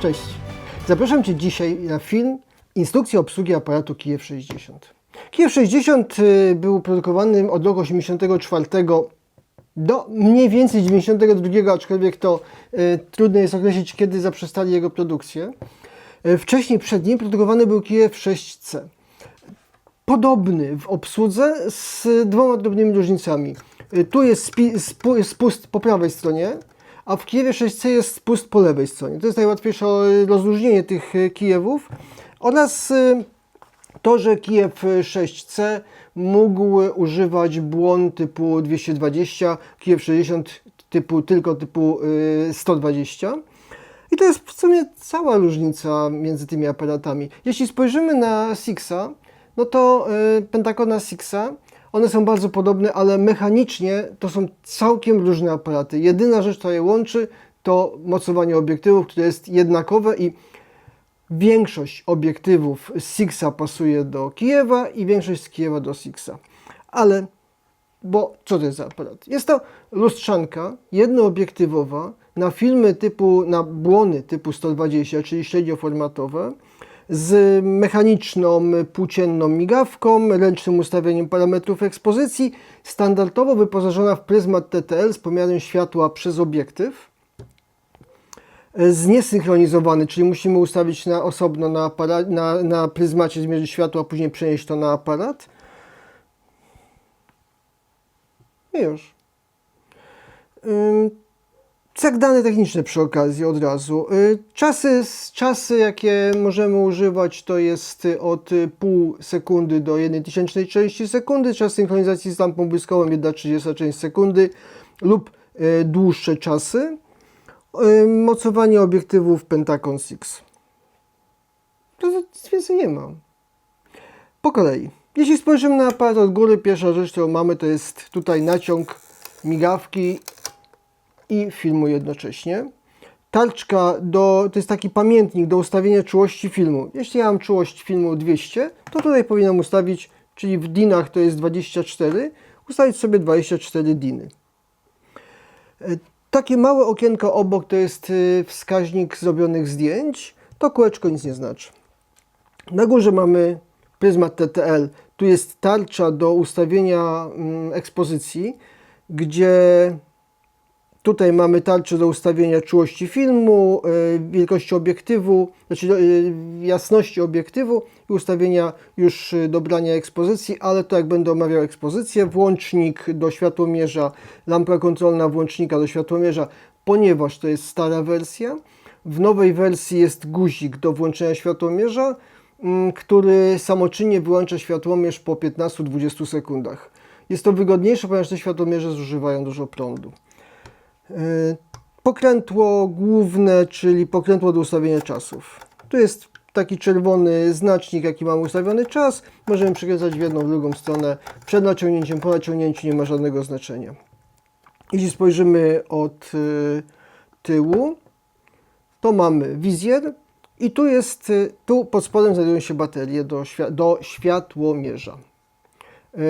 Cześć. Zapraszam Cię dzisiaj na film Instrukcja obsługi aparatu Kijew 60. Kijew 60 y, był produkowany od roku 84 do mniej więcej 92, aczkolwiek to y, trudno jest określić, kiedy zaprzestali jego produkcję. Y, wcześniej przed nim produkowany był Kijew 6C. Podobny w obsłudze z dwoma drobnymi różnicami. Y, Tu jest spust po prawej stronie, a w Kijewie 6C jest spust po lewej stronie. To jest najłatwiejsze rozróżnienie tych y, Kijewów oraz y, to, że Kijew 6C mógł używać błon typu 220, Kijew 60 typu, tylko typu y, 120. I to jest w sumie cała różnica między tymi aparatami. Jeśli spojrzymy na Sixa, no to Pentacona Sixa, one są bardzo podobne, ale mechanicznie to są całkiem różne aparaty. Jedyna rzecz, która je łączy, to mocowanie obiektywów, które jest jednakowe i Większość obiektywów z Sixa pasuje do Kijewa i większość z Kijewa do Sixa. Ale, bo co to jest za aparat? Jest to lustrzanka jednoobiektywowa na filmy typu, na błony typu 120, czyli średnioformatowe, z mechaniczną płócienną migawką, ręcznym ustawieniem parametrów ekspozycji, standardowo wyposażona w pryzmat TTL z pomiarem światła przez obiektyw zniesynchronizowany, czyli musimy ustawić na osobno na, aparat, na, na pryzmacie zmierzyć światło, a później przenieść to na aparat. I już. Tak dane techniczne przy okazji od razu. Y, Czasy, czasy jakie możemy używać to jest y, od y, pół sekundy do 1 tysięcznej części sekundy. Czas synchronizacji z lampą błyskową 1,30 część sekundy lub dłuższe czasy. Mocowanie obiektywów Pentacon 6. To nic więcej nie ma. Po kolei. Jeśli spojrzymy na aparat od góry, pierwsza rzecz, którą mamy, to jest tutaj naciąg migawki i filmu jednocześnie. Tarczka do, to jest taki pamiętnik do ustawienia czułości filmu. Jeśli ja mam czułość filmu 200, to tutaj powinnam ustawić, czyli w dinach to jest 24, ustawić sobie 24 diny. E, Takie małe okienko obok to jest y, wskaźnik zrobionych zdjęć. To kółeczko nic nie znaczy. Na górze mamy pryzmat TTL. Tu jest tarcza do ustawienia mm, ekspozycji, gdzie tutaj mamy tarczę do ustawienia czułości filmu, y, wielkości obiektywu, znaczy y, jasności obiektywu i ustawienia już y, dobrania ekspozycji, ale to jak będę omawiał ekspozycję, włącznik do światłomierza, lampa kontrolna włącznika do światłomierza, ponieważ to jest stara wersja. W nowej wersji jest guzik do włączenia światłomierza, mm, który samoczynnie wyłącza światłomierz po 15-20 sekundach. Jest to wygodniejsze, ponieważ te światłomierze zużywają dużo prądu. Yy, Pokrętło główne, czyli pokrętło do ustawienia czasów. Tu jest taki czerwony znacznik, jaki mamy ustawiony czas. Możemy przekręcać w jedną, w drugą stronę. Przed naciągnięciem, po naciągnięciu nie ma żadnego znaczenia. Jeśli spojrzymy od y, tyłu, to mamy wizjer i tu jest, y, tu pod spodem znajdują się baterie do, do światłomierza.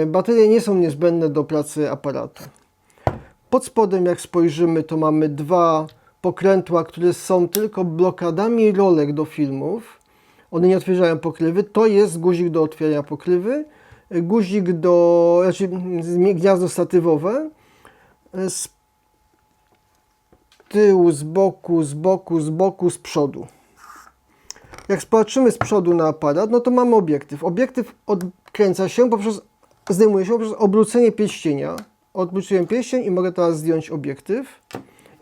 Baterie nie są niezbędne do pracy aparatu. Pod spodem, jak spojrzymy, to mamy dwa pokrętła, które są tylko blokadami rolek do filmów. One nie otwierają pokrywy. To jest guzik do otwierania pokrywy, guzik do, znaczy gniazdo statywowe. Z tyłu, z boku, z boku, z boku, z przodu. Jak spatrzymy z przodu na aparat, no to mamy obiektyw. Obiektyw odkręca się poprzez, zdejmuje się poprzez obrócenie pierścienia. Odwróciłem pierścień i mogę teraz zdjąć obiektyw.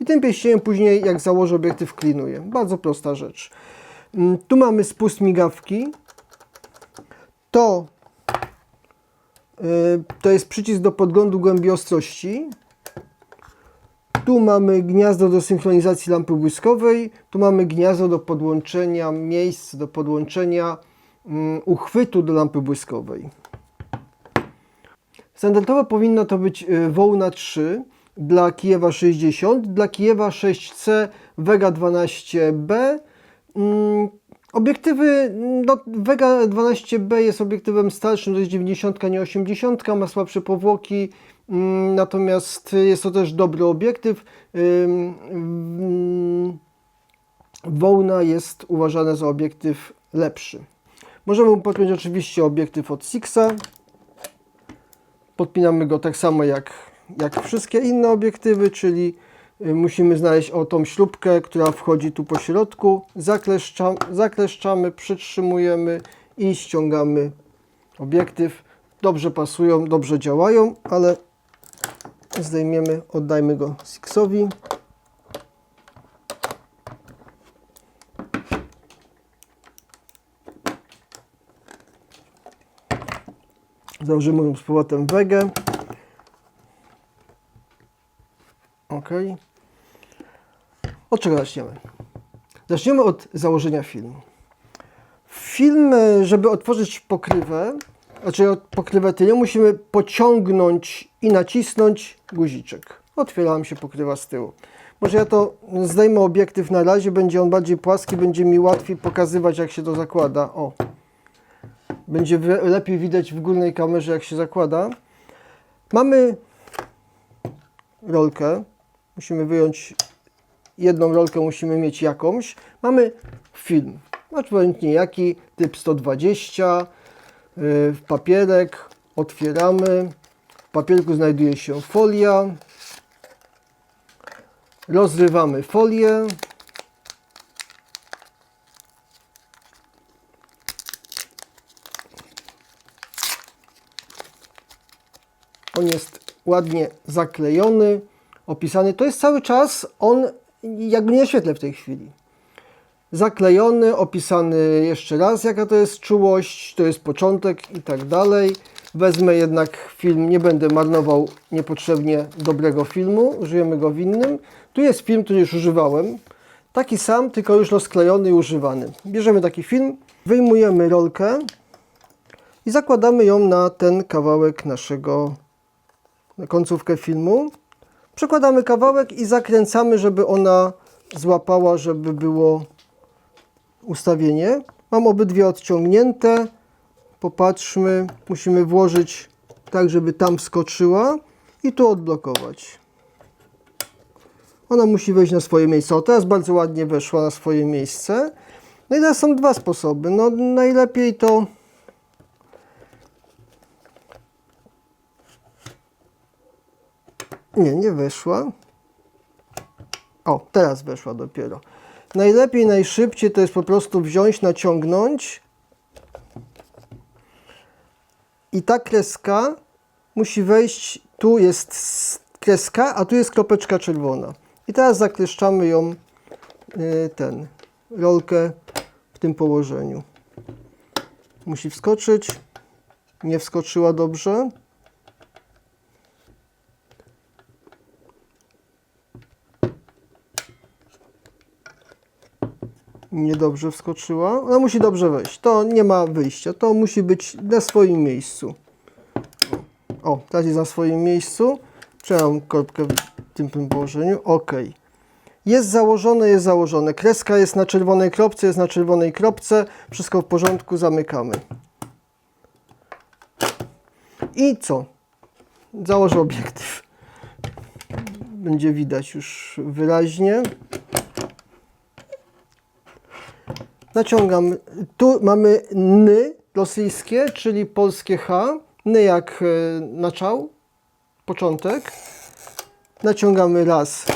I tym pierścieniem później, jak założę obiektyw, klinuję. Bardzo prosta rzecz. Mm, Tu mamy spust migawki. To, y, to jest przycisk do podglądu głębi ostrości. Tu mamy gniazdo do synchronizacji lampy błyskowej. Tu mamy gniazdo do podłączenia miejsc, do podłączenia mm, uchwytu do lampy błyskowej. Standardowo powinno to być y, Wołna 3 dla Kijewa 60, dla Kijewa 6C Vega 12B. Mm, Obiektywy, no Vega 12B jest obiektywem starszym, to jest 90, nie 80, ma słabsze powłoki, mm, natomiast jest to też dobry obiektyw. Mm, Wołna jest uważana za obiektyw lepszy. Możemy podpiąć oczywiście obiektyw od Sixa. Podpinamy go tak samo jak, jak wszystkie inne obiektywy, czyli y, musimy znaleźć o tą śrubkę, która wchodzi tu po środku. Zakleszcza, zakleszczamy, przytrzymujemy i ściągamy obiektyw. Dobrze pasują, dobrze działają, ale zdejmiemy, oddajmy go Sixowi. Założymy z powrotem wegę. Ok. Od czego zaczniemy? Zaczniemy od założenia filmu. Film, żeby otworzyć pokrywę, znaczy pokrywę tylną, musimy pociągnąć i nacisnąć guziczek. Otwiera się pokrywa z tyłu. Może ja to zdejmę obiektyw na razie, będzie on bardziej płaski, będzie mi łatwiej pokazywać jak się to zakłada. O, będzie lepiej widać w górnej kamerze, jak się zakłada. Mamy rolkę. Musimy wyjąć jedną rolkę, musimy mieć jakąś. Mamy film. Obojętnie jaki, typ 120, yy, papierek. Otwieramy. W papierku znajduje się folia. Rozrywamy folię. On jest ładnie zaklejony, opisany. To jest cały czas on jakby nie świetle w tej chwili. Zaklejony, opisany jeszcze raz, jaka to jest czułość, to jest początek i tak dalej. Wezmę jednak film, nie będę marnował niepotrzebnie dobrego filmu, użyjemy go w innym. Tu jest film, który już używałem. Taki sam, tylko już rozklejony i używany. Bierzemy taki film, wyjmujemy rolkę i zakładamy ją na ten kawałek naszego na końcówkę filmu. Przekładamy kawałek i zakręcamy, żeby ona złapała, żeby było ustawienie. Mam obydwie odciągnięte. Popatrzmy, musimy włożyć tak, żeby tam wskoczyła i tu odblokować. Ona musi wejść na swoje miejsce. O, teraz bardzo ładnie weszła na swoje miejsce. No i teraz są dwa sposoby. No najlepiej to Nie, nie weszła. O, teraz weszła dopiero. Najlepiej, najszybciej to jest po prostu wziąć, naciągnąć. I ta kreska musi wejść, tu jest kreska, a tu jest kropeczka czerwona. I teraz zakleszczamy ją, y, ten, rolkę w tym położeniu. Musi wskoczyć. Nie wskoczyła dobrze. Niedobrze wskoczyła. Ona musi dobrze wejść. To nie ma wyjścia. To musi być na swoim miejscu. O, teraz jest na swoim miejscu. Trzymam korbkę w tym położeniu. Ok. Jest założone, jest założone. Kreska jest na czerwonej kropce, jest na czerwonej kropce. Wszystko w porządku, zamykamy. I co? Założę obiektyw. Będzie widać już wyraźnie. Naciągam. Tu mamy ny rosyjskie, czyli polskie H. Ny jak e, naczał, początek. Naciągamy raz.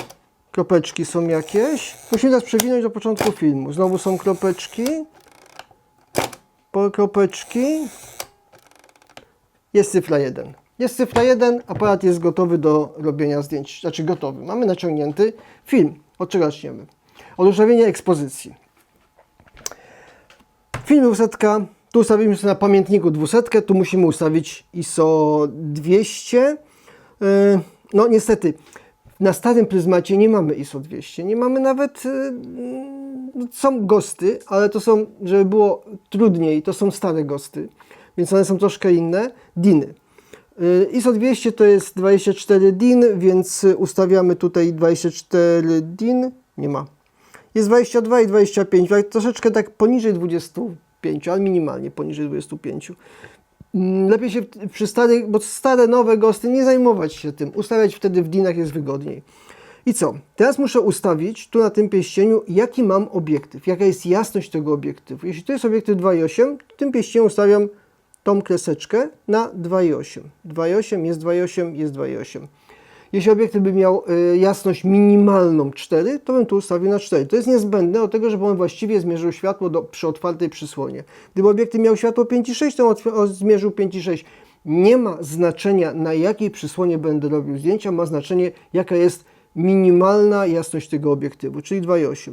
Kropeczki są jakieś. Musimy teraz przewinąć do początku filmu. Znowu są kropeczki. Po kropeczki. Jest cyfra 1. Jest cyfra 1, aparat jest gotowy do robienia zdjęć. Znaczy gotowy. Mamy naciągnięty film. Od czego zaczniemy? Od ekspozycji. Film 200, tu ustawimy sobie na pamiętniku 200, tu musimy ustawić ISO 200. Yy, No niestety, na starym pryzmacie nie mamy ISO 200, nie mamy nawet, yy, są ghosty, ale to są, żeby było trudniej, to są stare ghosty, więc one są troszkę inne, DINy. Yy, ISO 200 to jest 24 DIN, więc ustawiamy tutaj 24 DIN, nie ma. Jest 22 i 25, tak troszeczkę tak poniżej 25, ale minimalnie poniżej 25. Mm, Lepiej się przy starych, bo stare, nowe ghosty nie zajmować się tym. Ustawiać wtedy w dinach jest wygodniej. I co? Teraz muszę ustawić tu na tym pierścieniu, jaki mam obiektyw, jaka jest jasność tego obiektywu. Jeśli to jest obiektyw 2,8, to tym pierścieniu ustawiam tą kreseczkę na 2,8. 2,8 jest 2,8, jest 2,8. Jeśli obiektyw by miał y, jasność minimalną 4, to bym tu ustawił na 4. To jest niezbędne do tego, on właściwie zmierzył światło do, przy otwartej przysłonie. Gdyby obiektyw miał światło 5,6, to on zmierzył 5,6. Nie ma znaczenia, na jakiej przysłonie będę robił zdjęcia, ma znaczenie, jaka jest minimalna jasność tego obiektywu, czyli 2,8.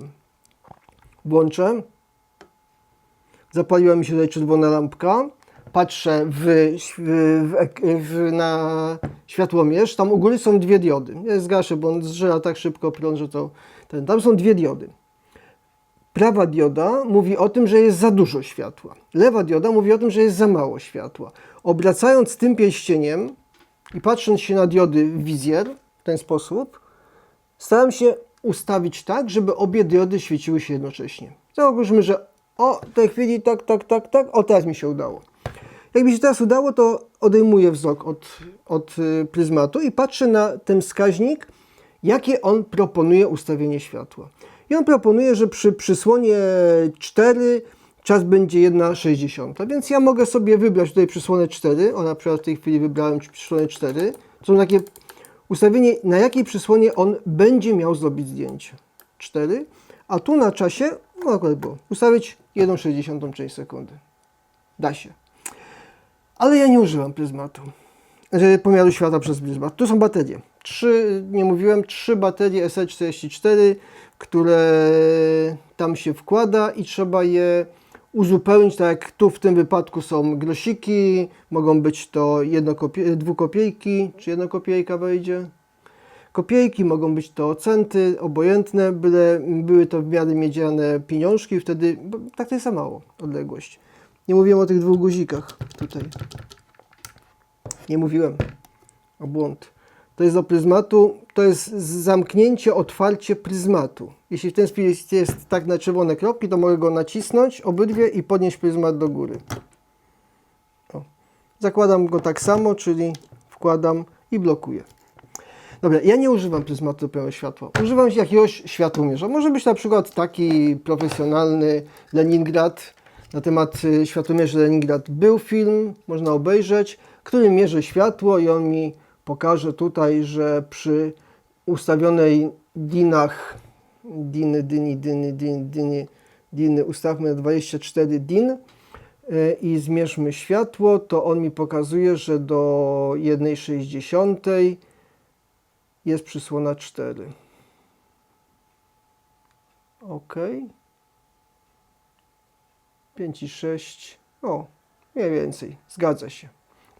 Włączę. Zapaliła mi się tutaj czerwona lampka. Patrzę w, w, w, na światłomierz. Tam u góry są dwie diody. Ja zgaszę, bo on zżera tak szybko prąd, że to ten. Tam są dwie diody. Prawa dioda mówi o tym, że jest za dużo światła. Lewa dioda mówi o tym, że jest za mało światła. Obracając tym pierścieniem i patrząc się na diody w wizjer w ten sposób, staram się ustawić tak, żeby obie diody świeciły się jednocześnie. Zauważmy, że o, w tej chwili tak, tak, tak, tak, o teraz mi się udało. Jak mi się teraz udało, to odejmuję wzrok od, od y, pryzmatu i patrzę na ten wskaźnik, jakie on proponuje ustawienie światła. I on proponuje, że przy przysłonie 4 czas będzie 1,60. Więc ja mogę sobie wybrać tutaj przysłonę 4. O, na przykład w tej chwili wybrałem przysłonę 4. To są takie ustawienie, na jakiej przysłonie on będzie miał zrobić zdjęcie. 4. A tu na czasie, no akurat było, ustawić 1,60 część sekundy. Da się. Ale ja nie używam pryzmatu. Znaczy pomiaru światła przez pryzmat. Tu są baterie. Trzy, nie mówiłem, trzy baterie SL44, które tam się wkłada i trzeba je uzupełnić, tak jak tu w tym wypadku są grosiki, mogą być to dwukopiejki, czy jednokopiejka wejdzie? Kopiejki, mogą być to centy, obojętne, byle były to w miarę miedziane pieniążki, wtedy tak to jest za mało odległość. Nie mówiłem o tych dwóch guzikach tutaj. Nie mówiłem. O błąd. To jest do pryzmatu, to jest zamknięcie, otwarcie pryzmatu. Jeśli w ten sposób jest tak na czerwone kropki, to mogę go nacisnąć obydwie i podnieść pryzmat do góry. O. Zakładam go tak samo, czyli wkładam i blokuję. Dobra, ja nie używam pryzmatu światła. Używam jakiegoś światłomierza. Może być na przykład taki profesjonalny Leningrad. Na temat y, światłomierzy Leningrad był film, można obejrzeć, który mierzy światło i on mi pokaże tutaj, że przy ustawionej dinach, diny, dyni, dyny, dyni, dyni, diny, ustawmy na 24 din y, i zmierzmy światło, to on mi pokazuje, że do 1,60 jest przysłona 4. OK. 5 i 6. O, mniej więcej. Zgadza się.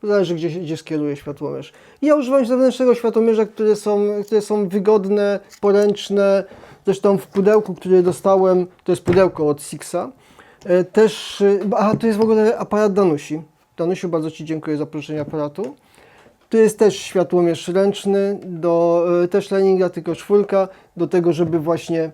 Zależy, gdzie, gdzie skieruje światłomierz. Ja używam zewnętrznego światłomierza, które są, które są wygodne, poręczne. Zresztą w pudełku, które dostałem, to jest pudełko od Sixa. e, Też, e, a to jest w ogóle aparat Danusi. Danusiu, bardzo Ci dziękuję za proszenie aparatu. Tu jest też światłomierz ręczny, do, y, też Leningrad, tylko czwórka, do tego, żeby właśnie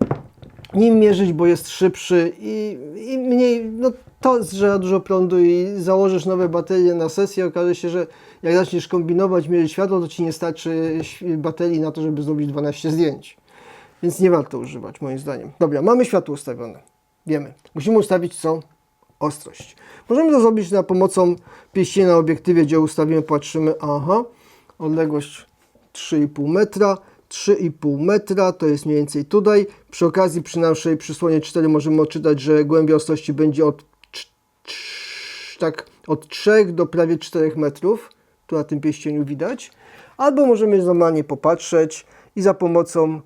nim mierzyć, bo jest szybszy i, i mniej, no to zżera dużo prądu i założysz nowe baterie na sesję, okaże się, że jak zaczniesz kombinować, mierzyć światło, to Ci nie starczy baterii na to, żeby zrobić 12 zdjęć. Więc nie warto używać, moim zdaniem. Dobra, mamy światło ustawione. Wiemy. Musimy ustawić co? Ostrość. Możemy to zrobić za pomocą pieścienia na obiektywie, gdzie ustawimy, patrzymy, aha, odległość 3,5 metra. 3,5 metra to jest mniej więcej tutaj. Przy okazji przy naszej przysłonie 4 możemy odczytać, że głębia ostrości będzie od, tak, od 3 do prawie 4 metrów. Tu na tym pieścieniu widać. Albo możemy normalnie popatrzeć i za pomocą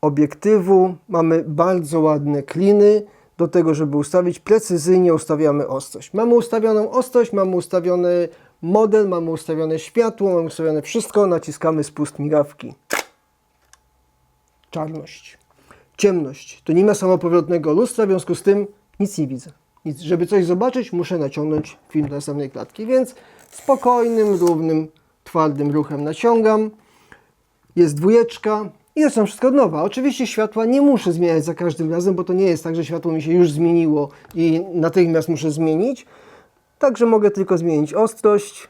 obiektywu mamy bardzo ładne kliny do tego, żeby ustawić precyzyjnie ustawiamy ostrość. Mamy ustawioną ostrość, mamy ustawiony model, mamy ustawione światło, mamy ustawione wszystko, naciskamy spust migawki. Czarność. Ciemność. To nie ma samopowrotnego lustra, w związku z tym nic nie widzę. Nic. Żeby coś zobaczyć, muszę naciągnąć film do następnej klatki, więc spokojnym, równym, twardym ruchem naciągam jest dwójeczka i zaczynam wszystko od nowa. Oczywiście światła nie muszę zmieniać za każdym razem, bo to nie jest tak, że światło mi się już zmieniło i natychmiast muszę zmienić. Także mogę tylko zmienić ostrość.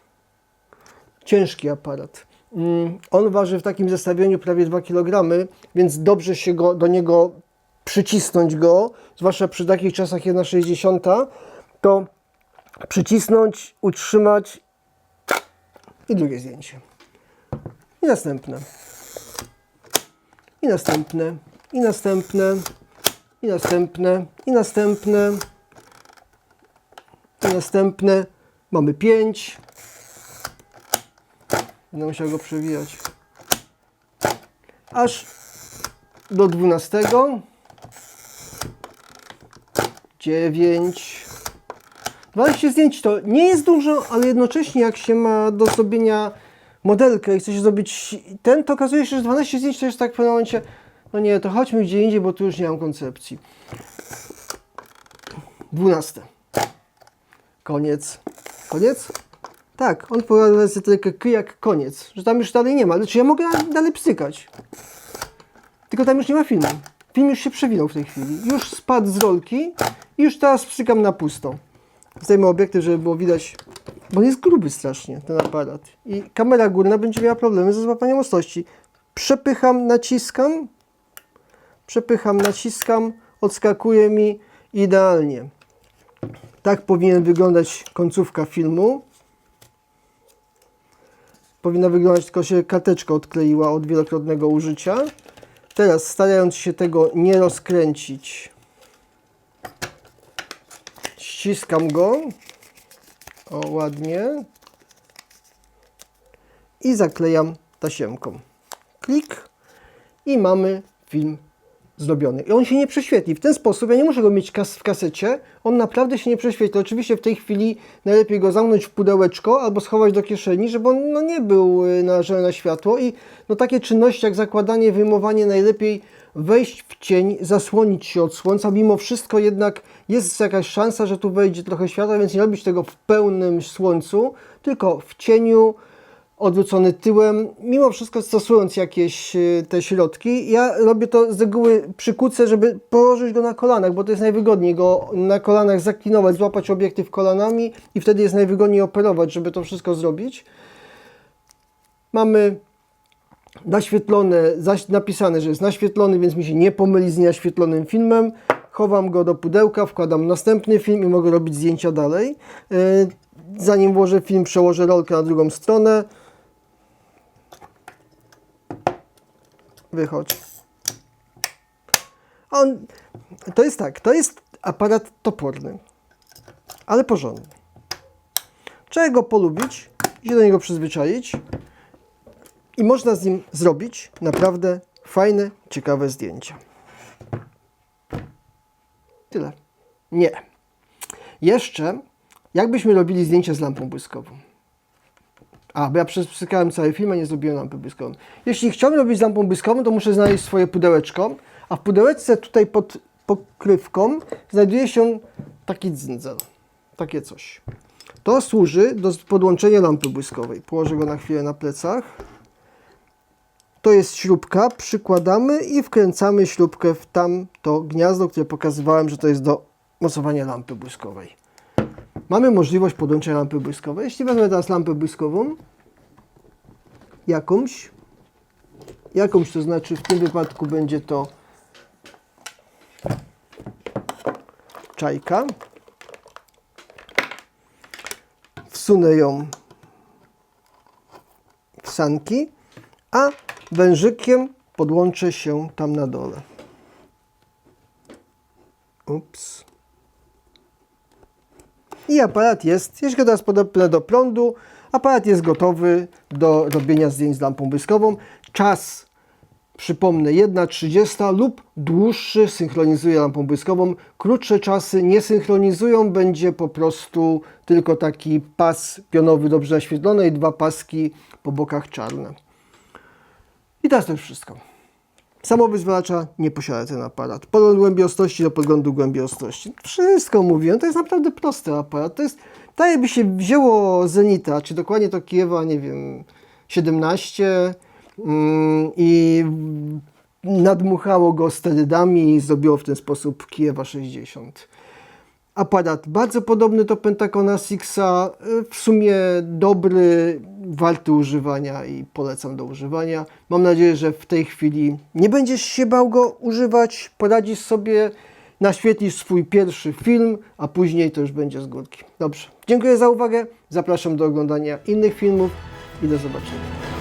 Ciężki aparat. Mm, On waży w takim zestawieniu prawie 2 kg, więc dobrze się go, do niego przycisnąć go, zwłaszcza przy takich czasach 1,60, to przycisnąć, utrzymać i drugie zdjęcie. I następne. I następne. I następne. I następne. I następne. I następne. Mamy 5. Będę musiał go przewijać. Aż do 12. 9. 12 zdjęć to nie jest dużo, ale jednocześnie jak się ma do zrobienia modelkę i chce się zrobić ten, to okazuje się, że 12 zdjęć to jest tak w pewnym momencie, no nie, to chodźmy gdzie indziej, bo tu już nie mam koncepcji. 12. Koniec. Koniec? Tak, on sobie tylko jak koniec, że tam już dalej nie ma. Ale czy ja mogę dalej psykać? Tylko tam już nie ma filmu. Film już się przewinął w tej chwili. Już spadł z rolki i już teraz psykam na pusto. Zdejmę obiektyw, żeby było widać, bo jest gruby strasznie, ten aparat. I kamera górna będzie miała problemy ze złapaniem ostrości. Przepycham, naciskam, przepycham, naciskam, odskakuje mi idealnie. Tak powinien wyglądać końcówka filmu. Powinna wyglądać, tylko się karteczka odkleiła od wielokrotnego użycia. Teraz starając się tego nie rozkręcić, ściskam go. O, ładnie. I zaklejam tasiemką. Klik i mamy film zrobiony. I on się nie prześwietli. W ten sposób ja nie muszę go mieć kas w kasecie. On naprawdę się nie prześwietli. Oczywiście w tej chwili najlepiej go zamknąć w pudełeczko albo schować do kieszeni, żeby on no, nie był y, narażony na światło. I no, takie czynności jak zakładanie, wyjmowanie najlepiej wejść w cień, zasłonić się od słońca. Mimo wszystko jednak jest jakaś szansa, że tu wejdzie trochę światła, więc nie robić tego w pełnym słońcu, tylko w cieniu, odwrócony tyłem, mimo wszystko stosując jakieś y, te środki. Ja robię to z reguły przy kuce, żeby położyć go na kolanach, bo to jest najwygodniej go na kolanach zaklinować, złapać obiektyw kolanami i wtedy jest najwygodniej operować, żeby to wszystko zrobić. Mamy naświetlone, napisane, że jest naświetlony, więc mi się nie pomyli z nienaświetlonym filmem. Chowam go do pudełka, wkładam następny film i mogę robić zdjęcia dalej. Yy, Zanim włożę film, przełożę rolkę na drugą stronę. Wychodź. On, to jest tak, to jest aparat toporny, ale porządny. Trzeba go polubić, się do niego przyzwyczaić i można z nim zrobić naprawdę fajne, ciekawe zdjęcia. Tyle. Nie. Jeszcze, jakbyśmy robili zdjęcie z lampą błyskową. A, bo ja przeskakałem cały film, a nie zrobiłem lampy błyskową. Jeśli chciałbym robić lampą błyskową, to muszę znaleźć swoje pudełeczko, a w pudełeczce tutaj pod pokrywką znajduje się taki dzyndzel. Takie coś. To służy do podłączenia lampy błyskowej. Położę go na chwilę na plecach. To jest śrubka, przykładamy i wkręcamy śrubkę w tamto gniazdo, które pokazywałem, że to jest do mocowania lampy błyskowej. Mamy możliwość podłączenia lampy błyskowej. Jeśli wezmę teraz lampę błyskową, jakąś, jakąś to znaczy w tym wypadku będzie to czajka. Wsunę ją w sanki, a wężykiem podłączę się tam na dole. Ups. I aparat jest, jeśli go teraz podepnę do prądu, aparat jest gotowy do robienia zdjęć z lampą błyskową. Czas, przypomnę, 1.30 lub dłuższy synchronizuje lampą błyskową. Krótsze czasy nie synchronizują, będzie po prostu tylko taki pas pionowy dobrze naświetlony i dwa paski po bokach czarne. I teraz to już wszystko. Samowyzwalacza nie posiada ten aparat. Podgląd głębi ostrości do podglądu głębi ostrości. Wszystko mówiłem, to jest naprawdę prosty aparat. To jest, tak jakby się wzięło Zenita, czy dokładnie to Kijewa, nie wiem, 17 mm, i nadmuchało go sterydami i zrobiło w ten sposób Kijewa 60. Aparat bardzo podobny do Pentacona Sixa, y, w sumie dobry, warty używania i polecam do używania. Mam nadzieję, że w tej chwili nie będziesz się bał go używać, poradzisz sobie, naświetlisz swój pierwszy film, a później to już będzie z górki. Dobrze, dziękuję za uwagę, zapraszam do oglądania innych filmów i do zobaczenia.